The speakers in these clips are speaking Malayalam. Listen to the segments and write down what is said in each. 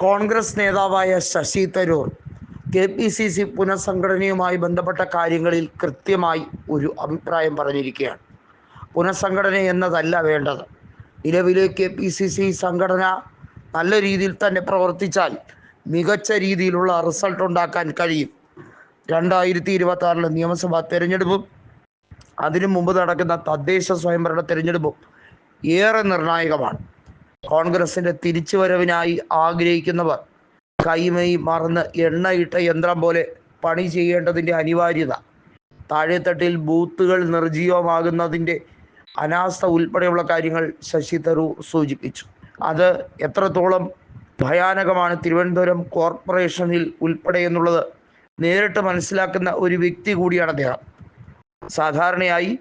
കോൺഗ്രസ് നേതാവായ Shashi Tharoor K P C C പുനഃസംഘടനയുമായി ബന്ധപ്പെട്ട കാര്യങ്ങളിൽ കൃത്യമായി ഒരു അഭിപ്രായം പറഞ്ഞിരിക്കുകയാണ്. പുനഃസംഘടന എന്നതല്ല വേണ്ടത്. നിലവിലെ കെ പി സി സി സംഘടന നല്ല രീതിയിൽ തന്നെ പ്രവർത്തിച്ചാൽ മികച്ച രീതിയിലുള്ള റിസൾട്ട് ഉണ്ടാക്കാൻ കഴിയും. രണ്ടായിരത്തി ഇരുപത്തി ആറിലെ നിയമസഭാ തെരഞ്ഞെടുപ്പും അതിനു മുമ്പ് നടക്കുന്ന തദ്ദേശ സ്വയംഭരണ തെരഞ്ഞെടുപ്പും ഏറെ നിർണായകമാണ്. കോൺഗ്രസിന്റെ തിരിച്ചുവരവിനായി ആഗ്രഹിക്കുന്നവർ കൈമൈ മറന്ന് എണ്ണയിട്ട യന്ത്രം പോലെ പണി ചെയ്യേണ്ടതിന്റെ അനിവാര്യത. താഴെത്തട്ടിൽ ബൂത്തുകൾ നിർജീവമാകുന്നതിന്റെ അനാസ്ഥ ഉൾപ്പെടെയുള്ള കാര്യങ്ങൾ ശശി തരൂർ സൂചിപ്പിച്ചു. അത് എത്രത്തോളം ഭയാനകമാണ് തിരുവനന്തപുരം കോർപ്പറേഷനിൽ ഉൾപ്പെടെ എന്നുള്ളത് നേരിട്ട് മനസ്സിലാക്കുന്ന ഒരു വ്യക്തി കൂടിയാണ് അദ്ദേഹം. സാധാരണയായി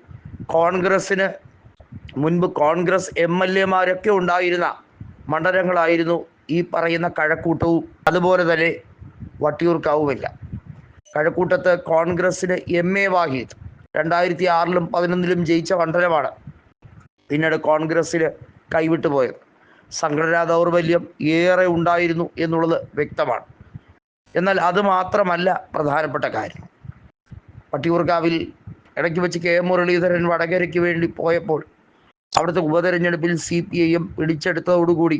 കോൺഗ്രസ്സിന് മുൻപ് കോൺഗ്രസ് എം എൽ എമാരൊക്കെ ഉണ്ടായിരുന്ന മണ്ഡലങ്ങളായിരുന്നു ഈ പറയുന്ന കഴക്കൂട്ടവും. അതുപോലെ തന്നെ വട്ടിയൂർക്കാവുമില്ല. കഴക്കൂട്ടത്ത് കോൺഗ്രസ്സിന് എം എ വാഹിദ് രണ്ടായിരത്തി ആറിലും പതിനൊന്നിലും ജയിച്ച മണ്ഡലമാണ് പിന്നീട് കോൺഗ്രസ്സിന് കൈവിട്ടു പോയത്. സംഘടനാ ദൗർബല്യം ഏറെ ഉണ്ടായിരുന്നു എന്നുള്ളത് വ്യക്തമാണ്. എന്നാൽ അത് മാത്രമല്ല പ്രധാനപ്പെട്ട കാര്യം. വട്ടിയൂർക്കാവിൽ ഇടയ്ക്ക് വെച്ച് കെ മുരളീധരൻ വടകരയ്ക്ക് വേണ്ടി പോയപ്പോൾ അവിടുത്തെ ഉപതെരഞ്ഞെടുപ്പിൽ സി പി ഐ എം പിടിച്ചെടുത്തതോടുകൂടി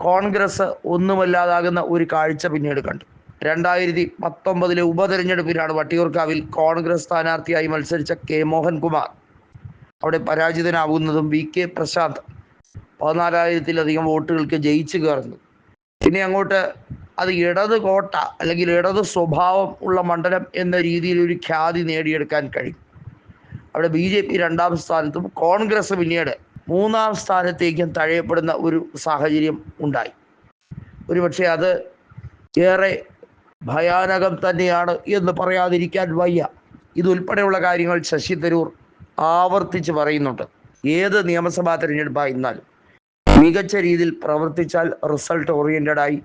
കോൺഗ്രസ് ഒന്നുമല്ലാതാകുന്ന ഒരു കാഴ്ച പിന്നീട് കണ്ടു. രണ്ടായിരത്തി പത്തൊമ്പതിലെ ഉപതെരഞ്ഞെടുപ്പിലാണ് വട്ടിയൂർക്കാവിൽ കോൺഗ്രസ് സ്ഥാനാർത്ഥിയായി മത്സരിച്ച കെ. മോഹൻകുമാർ. അവിടെ പരാജിതനാവുന്നതും വി. കെ. പ്രശാന്ത് പതിനാലായിരത്തിലധികം വോട്ടുകൾക്ക് ജയിച്ചു കയറുന്നു. പിന്നെ അങ്ങോട്ട് അത് ഇടത് കോട്ട അല്ലെങ്കിൽ ഇടത് സ്വഭാവം ഉള്ള മണ്ഡലം എന്ന രീതിയിൽ ഒരു ഖ്യാതി നേടിയെടുക്കാൻ കഴിയും. അവിടെ ബി ജെ പി രണ്ടാം സ്ഥാനത്തും കോൺഗ്രസ് പിന്നീട് മൂന്നാം സ്ഥാനത്തേക്കും തഴയപ്പെടുന്ന ഒരു സാഹചര്യം ഉണ്ടായി. ഒരുപക്ഷെ അത് ഏറെ ഭയാനകം തന്നെയാണ് എന്ന് പറയാതിരിക്കാൻ വയ്യ. ഇതുൾപ്പെടെയുള്ള കാര്യങ്ങൾ ശശി തരൂർ ആവർത്തിച്ച് പറയുന്നുണ്ട്. ഏത് നിയമസഭാ തിരഞ്ഞെടുപ്പായിരുന്നാലും മികച്ച രീതിയിൽ പ്രവർത്തിച്ചാൽ റിസൾട്ട് ഓറിയന്റഡായി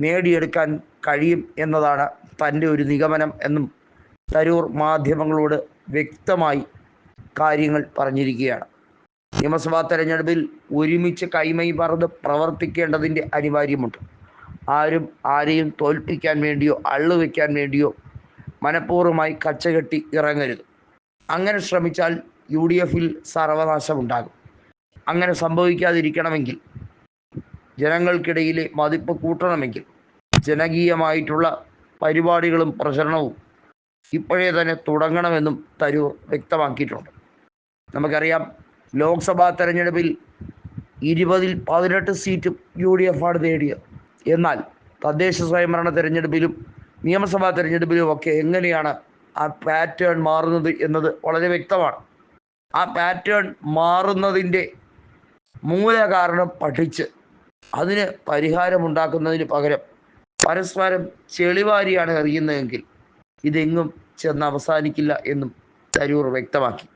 നേടിയെടുക്കാൻ കഴിയും എന്നതാണ് തന്റെ ഒരു നിഗമനം എന്നും തരൂർ മാധ്യമങ്ങളോട് വ്യക്തമായി കാര്യങ്ങൾ പറഞ്ഞിരിക്കുകയാണ്. നിയമസഭാ തെരഞ്ഞെടുപ്പിൽ ഒരുമിച്ച് കൈമൈ പറന്ന് പ്രവർത്തിക്കേണ്ടതിന്റെ അനിവാര്യമുണ്ട്. ആരും ആരെയും തോൽപ്പിക്കാൻ വേണ്ടിയോ അള്ളുവെക്കാൻ വേണ്ടിയോ മനഃപൂർവമായി കച്ചകെട്ടി ഇറങ്ങരുത്. അങ്ങനെ ശ്രമിച്ചാൽ യു ഡി എഫിൽ സർവനാശമുണ്ടാകും. അങ്ങനെ സംഭവിക്കാതിരിക്കണമെങ്കിൽ ജനങ്ങൾക്കിടയിലെ മതിപ്പ് കൂട്ടണമെങ്കിൽ ജനകീയമായിട്ടുള്ള പരിപാടികളും പ്രചരണവും ഇപ്പോഴേ തന്നെ തുടങ്ങണമെന്നും തരൂർ വ്യക്തമാക്കിയിട്ടുണ്ട്. നമുക്കറിയാം ലോക്സഭാ തെരഞ്ഞെടുപ്പിൽ ഇരുപതിൽ പതിനെട്ട് സീറ്റും യു ഡി എഫ് ആണ് നേടിയത്. എന്നാൽ തദ്ദേശ സ്വയംഭരണ തെരഞ്ഞെടുപ്പിലും നിയമസഭാ തെരഞ്ഞെടുപ്പിലും ഒക്കെ എങ്ങനെയാണ് ആ പാറ്റേൺ മാറുന്നത് എന്നത് വളരെ വ്യക്തമാണ്. ആ പാറ്റേൺ മാറുന്നതിന്റെ മൂല കാരണം പഠിച്ച് അതിന് പരിഹാരമുണ്ടാക്കുന്നതിന് പകരം പരസ്പരം ചെളിവാരിയാണ് എറിയുന്നതെങ്കിൽ ഇതെങ്ങും ചെന്ന് അവസാനിക്കില്ല എന്നും തരൂർ വ്യക്തമാക്കി.